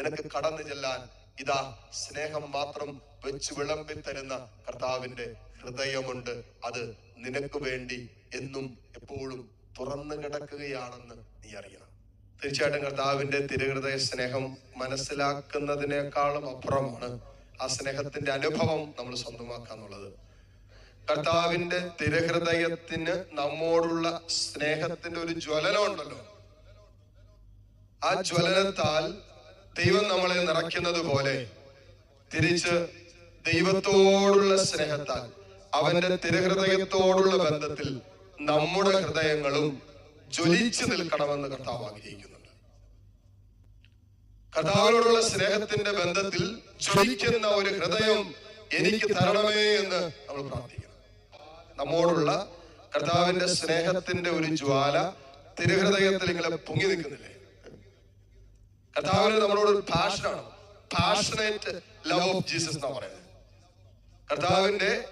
നിനക്ക് കടന്നു ചെല്ലാൻ ഇതാ സ്നേഹം മാത്രം വെച്ച് വിളമ്പി തരുന്ന കർത്താവിന്റെ ഹൃദയമുണ്ട്. അത് നിനക്ക് വേണ്ടി എന്നും എപ്പോഴും തുറന്നു കിടക്കുകയാണെന്ന് നീ അറിയണം. തീർച്ചയായിട്ടും കർത്താവിന്റെ തിരുഹൃദയ സ്നേഹം മനസ്സിലാക്കുന്നതിനേക്കാളും അപ്പുറമാണ് ആ സ്നേഹത്തിന്റെ അനുഭവം നമ്മൾ സ്വന്തമാക്കാന്നുള്ളത് കർത്താവിന്റെ തിരഹൃദയത്തിന് നമ്മോടുള്ള സ്നേഹത്തിന്റെ ഒരു ജ്വലനം ഉണ്ടല്ലോ ആ ജ്വലനത്താൽ ദൈവം നമ്മളെ നിറയ്ക്കുന്നത് പോലെ തിരിച്ച് ദൈവത്തോടുള്ള സ്നേഹത്താൽ അവന്റെ തിരഹൃദയത്തോടുള്ള ബന്ധത്തിൽ നമ്മുടെ ഹൃദയങ്ങളും ജ്വലിച്ചു നിൽക്കണമെന്ന് കർത്താവ് ആഗ്രഹിക്കുന്നുണ്ട്. കർത്താവിനോടുള്ള സ്നേഹത്തിന്റെ ബന്ധത്തിൽ ജ്വലിക്കുന്ന ഒരു ഹൃദയം എനിക്ക് തരണമേ എന്ന് നമ്മൾ പ്രാർത്ഥിക്കുന്നു. നമ്മോടുള്ള കർത്താവിന്റെ സ്നേഹത്തിന്റെ ഒരു ജ്വാല തിരുഹൃദയത്തിൽ ഇങ്ങനെ പൊങ്ങി നിൽക്കുന്നില്ലേ? കർത്താവിന് നമ്മളോട് ഒരു പാഷനാണ് പാഷനേറ്റ് ലവ് ഓഫ് ജീസസ് എന്ന് പറയുന്നത്. കർത്താവിന്റെ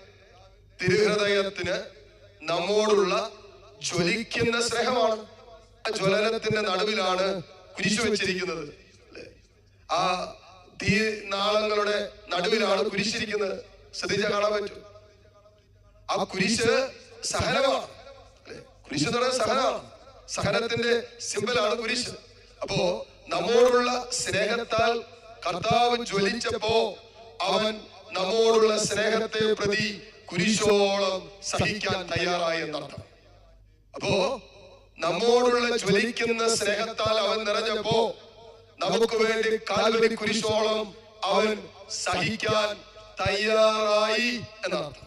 തിരുഹൃദയത്തിന് നമ്മോടുള്ള ജ്വലിക്കുന്ന സ്നേഹമാണ്. ജ്വലനത്തിന്റെ നടുവിലാണ് കുരിശു വെച്ചിരിക്കുന്നത്. ആ തീ നാളങ്ങളുടെ നടുവിലാണ് കുരിശിരിക്കുന്നത്. ശ്രദ്ധിച്ച കാണാൻ പറ്റും. ആ കുരിശ് സഹനമാണ്? കുരിശ് എന്ന് പറയുന്നത് സഹനമാണ്. സഹനത്തിന്റെ സിമ്പിളാണ് കുരിശ്. അപ്പോ നമ്മോടുള്ള സ്നേഹത്താൽ കർത്താവ് ജ്വലിച്ചപ്പോ അവൻ നമ്മോടുള്ള സ്നേഹത്തെ പ്രതി കുരിശോളം സഹിക്കാൻ തയ്യാറായി എന്നർത്ഥം. അപ്പോ നമ്മോടുള്ള ജ്വലിക്കുന്ന സ്നേഹത്താൽ അവൻ നിറഞ്ഞപ്പോ നമുക്ക് വേണ്ടി കാൽവരി കുരിശോളം അവൻ സഹിക്കാൻ തയ്യാറായി എന്നർത്ഥം.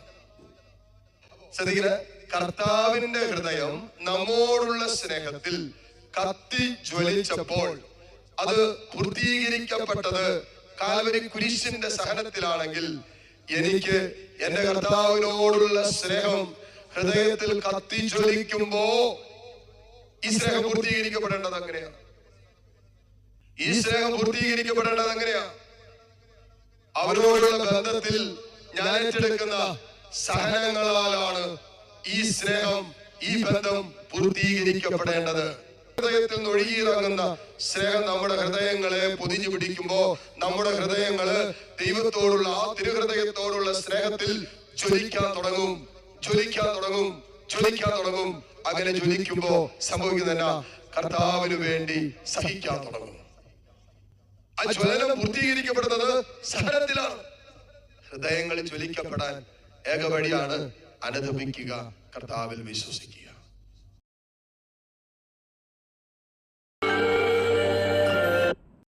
ശ്രദ്ധിക്കണേ കർത്താവിന്റെ ഹൃദയം നമ്മോടുള്ള സ്നേഹത്തിൽ കത്തി ജ്വലിച്ചപ്പോൾ അത് പൂർത്തീകരിക്കപ്പെട്ടത് കാൽവരി കുരിശിന്റെ സഹനത്തിലാണെങ്കിൽ എനിക്ക് എന്റെ കർത്താവിനോടുള്ള സ്നേഹം ഹൃദയത്തിൽ കത്തിച്ചൊലിക്കുമ്പോ ഈ സ്നേഹം പൂർത്തീകരിക്കപ്പെടേണ്ടത് അങ്ങനെയാണ് ഈ സ്നേഹം പൂർത്തീകരിക്കപ്പെടേണ്ടത് അങ്ങനെയാ? അവരോടുള്ള ബന്ധത്തിൽ ഞാൻ ഏറ്റെടുക്കുന്ന സഹനങ്ങളാലാണ് ഈ സ്നേഹം ഈ ബന്ധം പൂർത്തീകരിക്കപ്പെടേണ്ടത്. ഹൃദയത്തിൽ നിന്ന് ഒഴുകിയിറങ്ങുന്ന സ്നേഹം നമ്മുടെ ഹൃദയങ്ങളെ പൊതിഞ്ഞു പിടിക്കുമ്പോ നമ്മുടെ ഹൃദയങ്ങൾ ദൈവത്തോടുള്ള ആ തിരുഹൃദയത്തോടുള്ള സ്നേഹത്തിൽ ജ്വലിക്കാൻ തുടങ്ങും. ജ്വലിക്കാൻ തുടങ്ങും. ജ്വലിക്കാൻ തുടങ്ങും. അങ്ങനെ ജ്വലിക്കുമ്പോ സംഭവിക്കുന്ന കർത്താവിന് വേണ്ടി സഹിക്കാൻ തുടങ്ങും. ആ ജ്വലനം പൂർത്തീകരിക്കപ്പെടുന്നത് സഹനത്തിലാണ്. ഹൃദയങ്ങളിൽ ജ്വലിക്കപ്പെടാൻ ഏക വഴിയാണ് അനുഭവിക്കുക കർത്താവിൽ വിശ്വസിക്കുക.